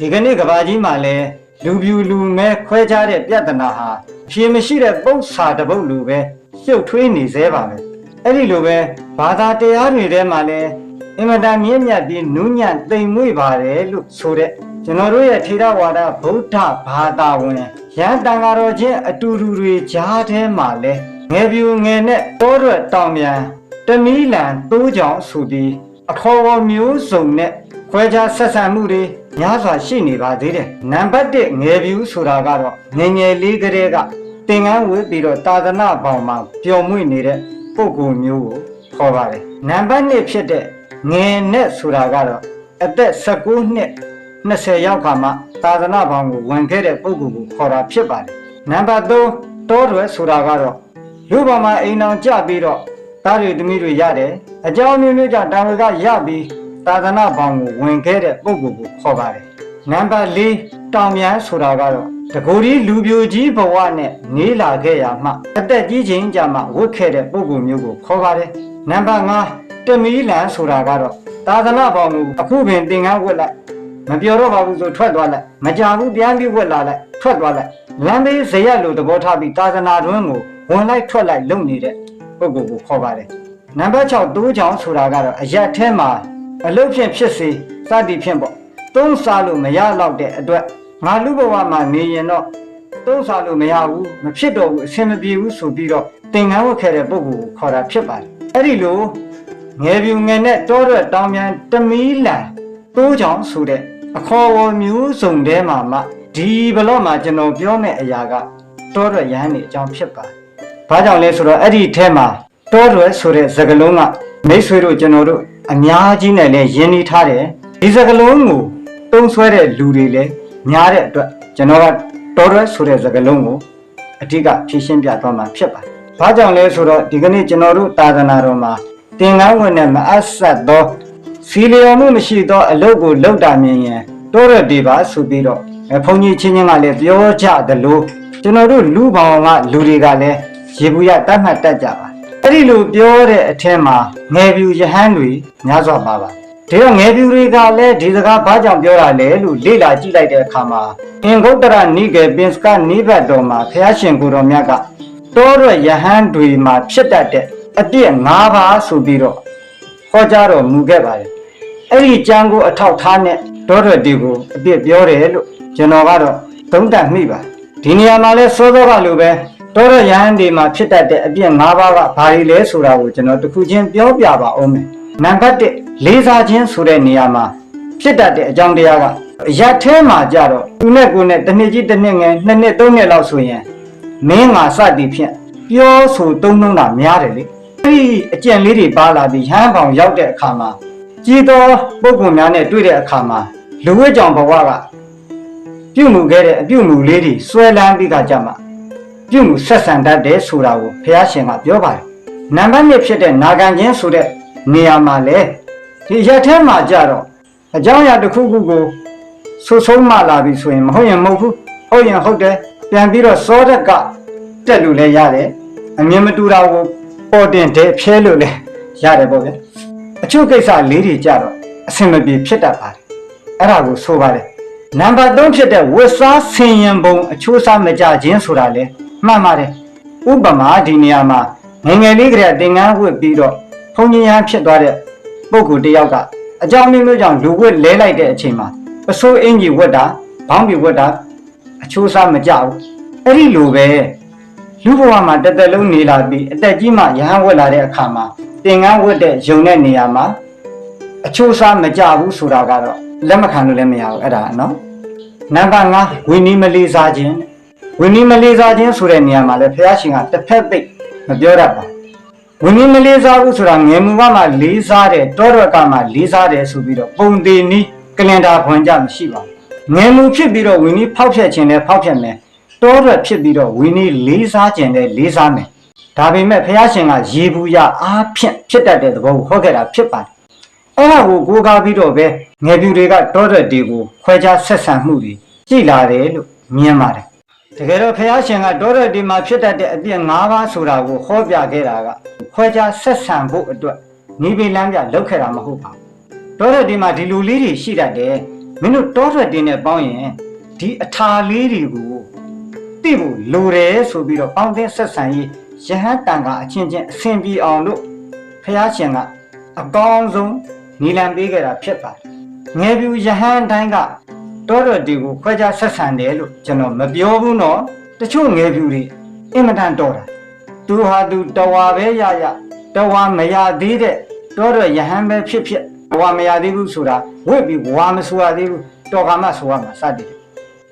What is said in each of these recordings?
ဒီကနေ့ကဘာကြီးမှာလဲလူပြူလူမဲခွဲခြားတဲ့ပြဿနာဟာအဖြေမရှိတဲ့ပု္ပ္ပစာတစ်ပုဒ်လူပဲရှုပ်ထွေးနေသေးပါပဲအဲ့ဒီလိုပဲဘာသာတရားတွေထဲမှာလဲအင်မတန်မြင့်မြတ်ပြီးနူးညံ့သိမ်မွေ့ပါတယ်လို့ဆိုတဲ့ကျွန်တော်တို့ရဲ့ထေရဝါဒဗုဒ္ဓဘာသာဝင်ရန်တန်ဃာတော်ချင်းအတူတူတွေကြားထဲမှာလဲငယ်ပြူငယ်နဲ့တောရွက်တောင်ပြန်တမီးလံတိုးကြောင်ဆိုပြီးအခေါ်အဝေါ်မျိုးစုံနဲ့ခွဲခြားဆက်ဆံမှုတွေ များစွာရှိနေပါသေးတယ်နံပါတ်1ငယ်ပြူဆိုတာကတော့ငယ်ငယ်လေးကလေးကသင်္ကန်းဝေးပြီးတော့တာသနာပေါင်မှာပျော်မွေ့နေတဲ့ပုဂ္ဂိုလ်မျိုးကိုခေါ်ပါတယ်နံပါတ်2ဖြစ်တဲ့ငယ်နဲ့ဆိုတာကတော့အသက်19နှစ်20ရောက်ခါမှသာသနာပေါင်ကိုဝင်ခဲ့တဲ့ပုဂ္ဂိုလ်ကိုခေါ်တာဖြစ်ပါတယ်နံပါတ်3တောရွယ်ဆိုတာကတော့လူပေါ်မှာအိမ်အောင်ကြပြီးတော့သားတွေသမီးတွေရတယ်အကြောင်းမျိုးမျိုးကြောင့်တာဝကရပြီး သာသနာပေါင်ကိုဝင်ခဲ့တဲ့ပုဂ္ဂိုလ်ကိုခေါ်ပါတယ်နံပါတ်4တောင်မြန်ဆိုတာကတော့တကူဒီလူပြိုကြီးဘဝနဲ့နေလာခဲ့ရမှအသက်ကြီးချင်းကြမှဝတ်ခဲ့တဲ့ပုဂ္ဂိုလ်မျိုးကိုခေါ်ပါတယ်နံပါတ်5တမီးလန်ဆိုတာကတော့သာသနာပေါင်ကိုအခုပင်သင်္ကန်းဝတ်လိုက်မပြောတော့ပါဘူးဆိုထွက်သွားလိုက်မကြဘူးပြန်ပြီးဝက်လာလိုက်ထွက်သွားလိုက်လမ်းဘေးဇရက်လိုသဘောထားပြီးသာသနာတွင်းကိုဝင်လိုက်ထွက်လိုက်လုပ်နေတဲ့ပုဂ္ဂိုလ်ကိုခေါ်ပါတယ်နံပါတ်6တိုးချောင်းဆိုတာကတော့အရက်ထဲမှာ အလုတ်ဖြင့်ဖြစ်စေစသည်ဖြင့်ပေါ့သုံးစားလို့မရတော့တဲ့အတွက်ငါလူဘဝမှာနေရင်တော့သုံးစားလို့မရဘူးမဖြစ်တော့ဘူးအဆင်မပြေဘူးဆိုပြီးတော့သင်္ကန်းဝတ်ခဲ့တဲ့ပုဂ္ဂိုလ်ကိုခေါ်တာဖြစ်ပါတယ်အဲ့ဒီလိုငယ်ပြူငယ်နဲ့တောရွက်တောင်ပြန်တမီးလံတိုးချောင်ဆိုတဲ့အခေါ်အဝေါ်မျိုးစုံတဲမှာမှဒီဘလော့မှာကျွန်တော်ပြောမယ့်အရာကတောရွက်ရဟန်းနေအကြောင်းဖြစ်ပါတယ်။ဘာကြောင့်လဲဆိုတော့အဲ့ဒီထဲမှာတောရွက်ဆိုတဲ့စကားလုံးကမိတ်ဆွေတို့ကျွန်တော်တို့ အများကြီးနဲ့လည်းယဉ်နေထားတယ်။ဒီစကားလုံးကိုတုံးဆွဲတဲ့လူတွေလည်းများတဲ့အတွက်ကျွန်တော်ကတောရွက်ဆိုတဲ့စကားလုံးကိုအဓိကဖြည့်ရှင်းပြသွားမှာဖြစ်ပါတယ်။ဘာကြောင့်လဲဆိုတော့ဒီကနေ့ကျွန်တော်တို့သာသနာတော်မှာသင်္ကန်းဝင်နဲ့မအပ်ဆက်သောစီလျော်မှုမရှိသောအလုပ်ကိုလုပ်တာမြင်ရင်တိုးရဒီပါဆိုပြီးတော့အဲဘုန်းကြီးချင်းချင်းကလည်းပြောကြတယ်လို့ကျွန်တော်တို့လူပေါင်းကလူတွေကလည်းရေဘူးရတတ်မှတ်တတ်ကြပါ အဲ့ဒီလိုပြောတဲ့အထက်မှာငယ်ပြူယဟန်တွေများစွာပါပါဒီတော့ငယ်ပြူတွေကလည်းဒီစကားဘာကြောင့်ပြောတာလဲလို့လေ့လာကြည့်လိုက်တဲ့အခါမှာအင်္ဂုတ္တရနိကေပင်စကနိဗ္ဗတ်တော်မှာဘုရားရှင်ကိုယ်တော်မြတ်ကတောရယဟန်တွေမှာဖြစ်တတ်တဲ့အပြည့်၅ပါးဆိုပြီးတော့ဟောကြားတော်မူခဲ့ပါတယ်အဲ့ဒီကျမ်းကိုအထောက်ထားနဲ့တောရတီကိုအပြည့်ပြောတယ်လို့ကျွန်တော်ကတော့သုံးသပ်မိပါတယ်ဒီနေရာမှာလဲစောစောကလိုပဲ တောရယဟန်တွေမှာဖြစ်တတ်တဲ့အပြည့်၅ပါးကဘာတွေလဲဆိုတာကိုကျွန်တော်တစ်ခုချင်းပြောပြပါအောင်မယ်နံပါတ်1လေးစားခြင်းဆိုတဲ့နေရာမှာဖြစ်တတ်တဲ့အကြောင်းတရားကအရက်ထဲမှာကြတော့သူနဲ့ကိုယ်နဲ့တစ်နှစ်ကြီးတစ်နှစ်ငယ်နှစ်နှစ်သုံးနှစ်လောက်ဆိုရင်မင်းငါစသည်ဖြင့်ပြောဆိုသုံးနှုံးတာများတယ်လေအဲဒီအကျင့်လေးတွေပါလာပြီးဟမ်းပေါင်ရောက်တဲ့အခါမှာကြီးသောပုဂ္ဂိုလ်များနဲ့တွေ့တဲ့အခါမှာလူဝိကြောင်ဘဝကပြုမှုခဲ့တဲ့အပြုမှုလေးတွေဆွဲလန်းပြီးကကြမှာ ပြုမှုဆက်ဆံတတ်တယ်ဆိုတာကိုဘုရားရှင်ကပြောပါတယ်နံပါတ်1ဖြစ်တဲ့နာခံခြင်းဆိုတဲ့နေရာမှာလေဒီရက်ထဲမှာကြတော့အကြောင်းအရာတစ်ခုခုကိုဆူဆုံးမလာပြီဆိုရင်မဟုတ်ရင်မဟုတ်ဘူးဟုတ်ရင်ဟုတ်တယ်ပြန်ပြီးတော့စောရက်ကတက်လို့လည်းရတယ်အမြင်မတူတာကိုပေါ်တင်တဲ့ဖြဲလို့လည်းရတယ်ပေါ့ဗျအချို့ကိစ္စလေးတွေကြတော့အဆင်မပြေဖြစ်တတ်ပါတယ်အဲ့ဒါကိုဆိုပါတယ်နံပါတ်3ဖြစ်တဲ့ဝတ်စားဆင်ရင်ပုံအချိုးစားမကြခြင်းဆိုတာလေ မှန်ပါတယ်ဥပမာဒီနေရာမှာငယ်ငယ်လေးကလေးကသင်္ကန်းဝတ်ပြီးတော့ဖုန်ကြီးရန်ဖြစ်သွားတဲ့ပုဂ္ဂိုလ်တစ်ယောက်ကအကြောင်းမျိုးမျိုးကြောင့်လူဝတ်လဲလိုက်တဲ့အချိန်မှာပစိုးအင်ကြီးဝတ်တာဘောင်းပြဝတ်တာအချိုးစားမကြဘူးအဲ့ဒီလိုပဲလူဘဝမှာတစ်သက်လုံးနေလာပြီးအသက်ကြီးမှရဟန်းဝတ်လာတဲ့အခါမှာသင်္ကန်းဝတ်တဲ့ယုံတဲ့နေရာမှာအချိုးစားမကြဘူးဆိုတာကတော့လက်မခံလို့လည်းမရဘူးအဲ့ဒါနော်နံပါတ်5ဝိနည်းမလေးစားခြင်း ဝိနည်းမလေးစားခြင်းဆိုတဲ့နေရာမှာလည်းဘုရားရှင်ကတစ်ဖက်သိပ်မပြောတတ်ပါဘူးဝိနည်းမလေးစားဘူးဆိုတာငယ်မူကမှလေးစားတယ်တောရကမှလေးစားတယ်ဆိုပြီးတော့ပုံသေးနီးကလင်တာခွန်ကြမရှိပါဘူးငယ်မူဖြစ်ပြီးတော့ဝိနည်းဖောက်ဖျက်ခြင်းနဲ့ဖောက်ဖျက်မယ်တောရဖြစ်ပြီးတော့ဝိနည်းလေးစားခြင်းနဲ့လေးစားမယ်ဒါပေမဲ့ဘုရားရှင်ကရေဘူးရအားဖြင့်ဖြစ်တတ်တဲ့သဘောကိုဟောခဲ့တာဖြစ်ပါတယ်အဲ့ဒါကိုကိုးကားပြီးတော့ပဲငယ်ပြူတွေကတောရတွေကိုခွဲခြားဆက်ဆံမှုတွေကြည်လာတယ်လို့မြင်ပါတယ် တကယ်တော့ဖះရှင်ကတောရတီမှာဖြစ်တတ်တဲ့အပြည့်၅ပါးဆိုတာကိုဟောပြခဲ့တာကခွဲခြားဆက်ဆံဖို့အတွက်နိဗ္ဗာန်လမ်းပြလောက်ခဲ့တာမဟုတ်ပါဘူးတောရတီမှာဒီလူလေးတွေရှိတတ်တယ်မင်းတို့တောထွက်တင်းနဲ့ပေါင်းရင်ဒီအထာလေးတွေကိုသိဖို့လိုတယ်ဆိုပြီးတော့ပေါင်းတဲ့ဆက်ဆံရေးယဟန်တန်ကအချင်းချင်းအဆင်ပြေအောင်လို့ဖះရှင်ကအကောင်းဆုံးနီလန်ပေးခဲ့တာဖြစ်ပါတယ်ငယ်ပြူယဟန်တိုင်းက တောထွက်တီကိုခွဲခြားဆက်ဆံတယ်လို့ကျွန်တော်မပြောဘူးနော်တချို့ငယ်ပြူတွေအင်မတန်တော်တာသူဟာသူတဝါပဲရရတဝါမရသေးတဲ့တောထွက်ယဟန်ပဲဖြစ်ဖြစ်ဝါမရသေးဘူးဆိုတာဝစ်ပြီးဝါမဆိုရသေးဘူးတော်ကမှဆိုရမှာစသည်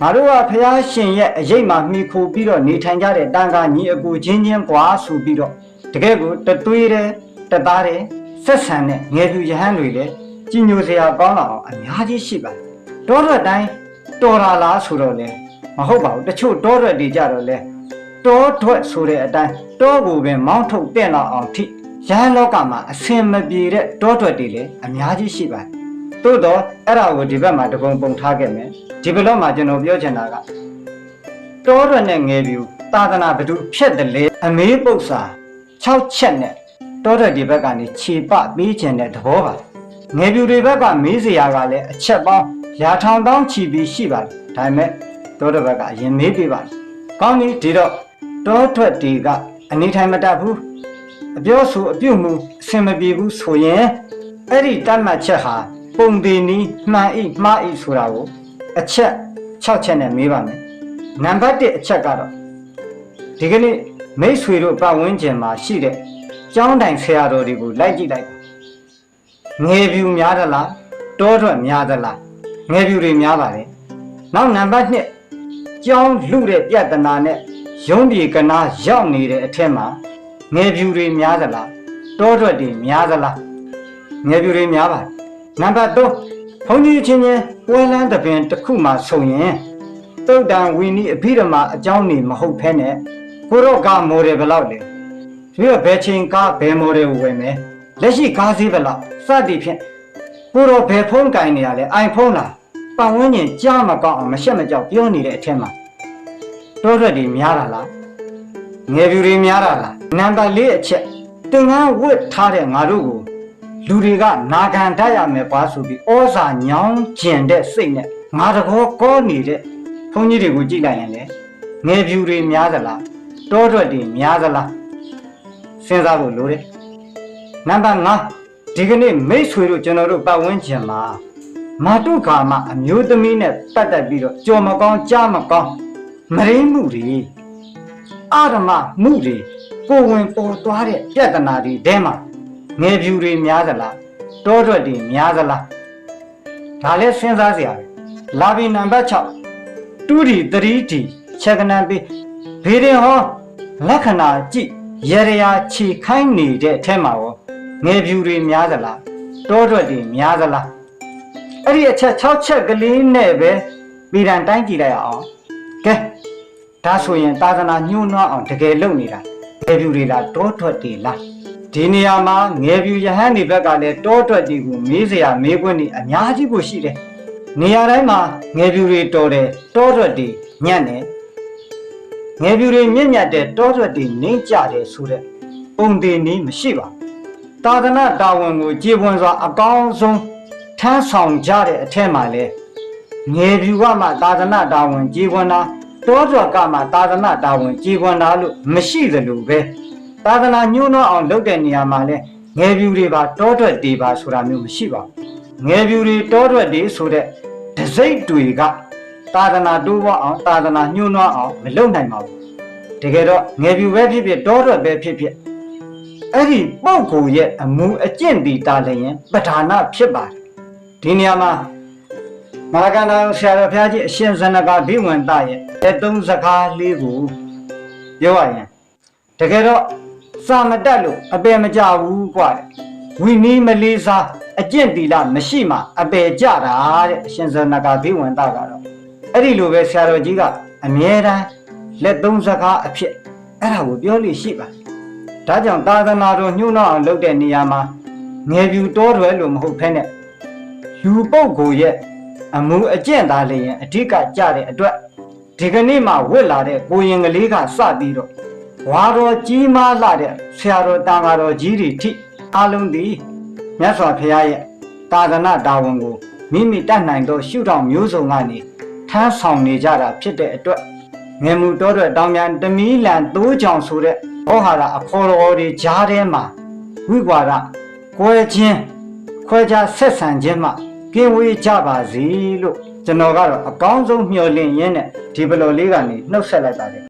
ငါတို့ကဖះရှင်ရဲ့အရေးမှမှီခိုပြီးတော့နေထိုင်ကြတဲ့တန်ခါညီအကိုချင်းချင်းကွာဆိုပြီးတော့တကယ်ကိုတသွေးတဲ့တသားတဲ့ဆက်ဆံတဲ့ငယ်ပြူယဟန်တွေလည်းကြီးညိုစရာကောင်းလာအောင်အများကြီးရှိပါတယ် တောထွက်တိုင်းတော်တာလားဆိုတော့လေမဟုတ်ပါဘူးတချို့တောထွက်တွေကြတော့လေတောထွက်ဆိုတဲ့အတိုင်းတောကိုပင်မောင်းထုတ်တဲ့လောက်အောင်ထိရဟန်းလောကမှာအစင်မပြေတဲ့တောထွက်တွေလည်းအများကြီးရှိပါတယ်သို့တော့အဲ့ဒါကိုဒီဘက်မှာတပုံပုံထားခဲ့မယ်ဒီဘက်တော့မှာကျွန်တော်ပြောချင်တာကတောထွက်နဲ့ငယ်ပြူသာသနာဘယ်သူဖြတ်တယ်လဲအမေးပု္ပ္ပစာ6ချက်နဲ့တောထွက်ဒီဘက်ကနေခြေပပေးခြင်းတဲ့သဘောပါ ငယ်ပြူတွေဘက်ကမေးစရာကလည်းအချက်ပေါင်းရာထောင်တောင်းချီပြီးရှိပါတယ်ဒါပေမဲ့တောထွက်ဘက်ကအရင်မေးပြပါတယ်ကောင်းပြီဒီတော့တောထွက်ဒီကအနေထိုင်မတတ်ဘူးအပြောဆိုအပြုတ်မှုအဆင်မပြေဘူးဆိုရင်အဲ့ဒီတတ်မှတ်ချက်ဟာပုံသေးနီးမှန်ဤမှားဤဆိုတာကိုအချက်6ချက်နဲ့မေးပါမယ်နံပါတ်1အချက်ကတော့ဒီကနေ့မိတ်ဆွေတို့ပတ်ဝန်းကျင်မှာရှိတဲ့ကျောင်းတိုင်ဆရာတော်တွေကိုလိုက်ကြည့်လိုက်ပါ ငယ်ပြူများသလားတောထွက်များသလားငယ်ပြူတွေများပါလေနောက်နံပါတ်2ကျောင်းလူတဲ့ပြဿနာနဲ့ရုံးပြေကနာရောက်နေတဲ့အထက်မှာငယ်ပြူတွေများသလားတောထွက်တွေများသလားငယ်ပြူတွေများပါတယ်နံပါတ်3ဘုန်းကြီးချင်းချင်းပွဲလန်းတစ်ပင်တစ်ခုမှဆုံရင်တုတ်တန်ဝီနီအဖိဓမ္မာအကြောင်းနေမဟုတ်ဖဲနဲ့ကိုရော့ကမော်ဒယ်ဘယ်လောက်လဲပြီးတော့ဘယ်ချိန်ကားဘယ်မော်ဒယ်ကိုဝယ်မယ် လက်ရှိကားဈေးဘယ်လောက်စသည်ဖြင့်ကိုရော့ဘယ်ဖုန်းကင်နေရလဲ iPhone လားပတ်ဝန်းကျင်ကြားမကောက်အောင်မရှက်မကြောက်ပြောနေတဲ့အထက်မှာတောရက်တွေများတာလားငယ်ပြူတွေများတာလားနံပါတ်၄အချက်သင်္ကန်းဝတ်ထားတဲ့ငါတို့ကိုလူတွေကနာခံတတ်ရမယ်ပါဆိုပြီးဩဇာညောင်းကျင်တဲ့စိတ်နဲ့ငါတကောကောနေတဲ့ဘုန်းကြီးတွေကိုကြည့်လိုက်ရင်လေငယ်ပြူတွေများသလားတောထွက်တွေများသလားစဉ်းစားဖို့လိုတယ် နံပါတ်5ဒီကနေ့မိတ်ဆွေတို့ကျွန်တော်တို့ပတ်ဝန်းကျင်မှာမာတုကာမအမျိုးသမီးနဲ့ပတ်သက်ပြီးတော့ကြော်မကောင်းကြားမကောင်းမရင်းမှုတွေအာရမမှုတွေကိုယ်ဝင်ပေါ်သွားတဲ့ပြဿနာတွေတဲမှာငယ်ဖြူတွေများသလားတောထွက်တွေများသလားဒါလည်းစဉ်းစားစရာပဲလာပြီနံပါတ်6တူဒီ3ဒီချက်ကနံပေးဘေးရင်ဟောလက္ခဏာကြည့်ရရရာခြေခိုင်းနေတဲ့အထက်မှာရော ငယ်ဖြူတွေများသလားတောထွက်တွေများသလားအဲ့ဒီအချက်6ချက်ကလေးနဲ့ပဲပြည်တန်တိုင်းကြည့်လိုက်အောင်ကဲဒါဆိုရင်သာသနာညှိုးနှွားအောင်တကယ်လုပ်နေတာငယ်ဖြူတွေလားတောထွက်တွေလားဒီနေရာမှာငယ်ပြူယဟန်ဒီဘက်ကလည်းတောထွက်တီကိုမေးစရာမေးခွန်းတွေအများကြီးကိုရှိတယ်။နေရာတိုင်းမှာငယ်ပြူတွေတော်တယ်တောထွက်တီညံ့တယ်။ငယ်ပြူတွေမြင့်မြတ်တဲ့တောထွက်တီနှင်းကြတယ်ဆိုတဲ့ပုံသေးနည်းမရှိပါဘူး။ သာသနာတာဝန်ကိုကြည်ပွန်စွာ အကောင်းဆုံးထမ်းဆောင်ကြတဲ့အထက်မှာလဲငယ်ပြူကမှသာသနာတာဝန်ကြည်ပွန်တာတောထွက်ကမှသာသနာတာဝန်ကြည်ပွန်တာလို့မရှိသလိုပဲ။သာသနာညှိုးနှောအောင်လုပ်တဲ့နေရာမှာလဲငယ်ပြူတွေပါတောထွက်တွေပါဆိုတာမျိုးမရှိပါဘူးငယ်ပြူတွေတောထွက်တွေဆိုတဲ့ဒစိတ်တွေကသာသနာတိုးဝအောင်သာသနာညှိုးနှောအောင်မလုပ်နိုင်ပါဘူးတကယ်တော့ငယ်ပြူပဲဖြစ်ဖြစ်တောထွက်ပဲဖြစ်ဖြစ် အဲ့ဒီပုပ်ကိုရဲ့အမူအကျင့်ဒီတာလည်းရင်ပဓာနာဖြစ်ပါတယ်ဒီနေရာမှာမာရကန်တော်ဆရာတော်ဘုရားကြီးအရှင်ဇနကဘိဝန္တရဲ့အတုံးစကားလေးကိုပြောရရင် တကယ်တော့စာမတက်လို့အပယ်မကြဘူးกว่าတဲ့ဝီနီးမလေးစားအကျင့်တီလာမရှိမှအပယ်ကြတာတဲ့အရှင်ဇနကဘိဝန္တကတော့အဲ့ဒီလိုပဲဆရာတော်ကြီးကအမြဲတမ်းလက်သုံးစကားအဖြစ်အဲ့ဒါကိုပြောလို့ရှိပါတယ် ဒါကြောင့်သာသနာတော်ညှို့နှောက်အောင်လုပ်တဲ့နေရာမှာငယ်ပြူတောတွယ်လို့မဟုတ်ဖ ೇನೆ လူပုဂ္ဂိုလ်ရဲ့အမှုအကျင့်သားလေးရင်အဓိကကြတဲ့အတွက်ဒီကနေ့မှဝစ်လာတဲ့ကိုရင်ကလေးကစပြီးတော့ဝါတော်ကြီးမားလာတဲ့ဆရာတော်တန်ဃာတော်ကြီးတွေထိအလုံးသည်မြတ်စွာဘုရားရဲ့သာသနာတာဝန်ကိုမိမိတတ်နိုင်သောရှုထောင့်မျိုးစုံကနေထမ်းဆောင်နေကြတာဖြစ်တဲ့အတွက်ငယ်မူတော်တဲ့တောင်မြန်တမီးလန်သိုးကြောင်ဆိုတဲ့ ဩဟာရအခေါ်တော်တွေကြားထဲမှာဝိကွာရကွဲခြင်းခွဲခြားဆက်ဆံခြင်းမှကင်းဝေးကြပါစေလို့ကျွန်တော်ကတော့အကောင်းဆုံးမျှော်လင့်ရင်းနဲ့ဒီဘလော်လေးကနေနှုတ်ဆက်လိုက်ပါတယ်